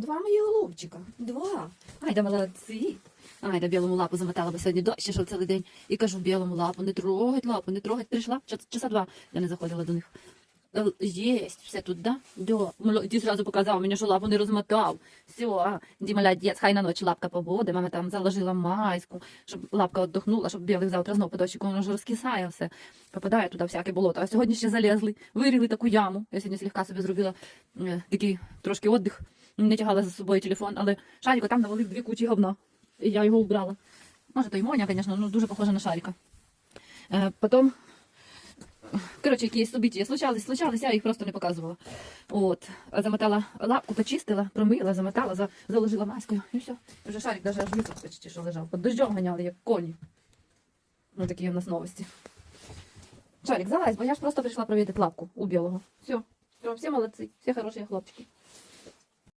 Два мої голубчика. Два. Айда молодці. Айда білому лапу замотала, бо сьогодні дощ ішов цілий день. І кажу білому лапу, не трогать лапу, не трогать. Прийшла час- часа два. Я не заходила до них. Е, Єсть, все тут, да? Да. Молодець зразу показав мені, що лапу не розмотав. Все, Ді молодець, хай на ночь лапка побуде. Мама там заложила майську, щоб лапка віддохнула, щоб білих завтра знов по дощику, воно ж розкисає все. Попадає туди всяке болото. А сьогодні ще залізли, вирили таку яму. Я сьогодні слегка собі зробила е, такий трошки віддих. Не тягала за собою телефон, але Шаріко там навалив дві кучі говна. І я його убрала. Може, то й Моня, звісно, ну дуже похоже на Шаріка. Е, потім Коротше, якісь события случались, случались, я їх просто не показувала. От. Замотала лапку, почистила, промила, замотала, за, заложила маскою і все. Вже шарик навіть аж висох почти, що лежав. Под дождем ганяли, як коні. Ну такі у нас новості. Шарик, залазь, бо я ж просто прийшла провідати лапку у білого. Все. Все, всі молодці, всі хороші хлопчики.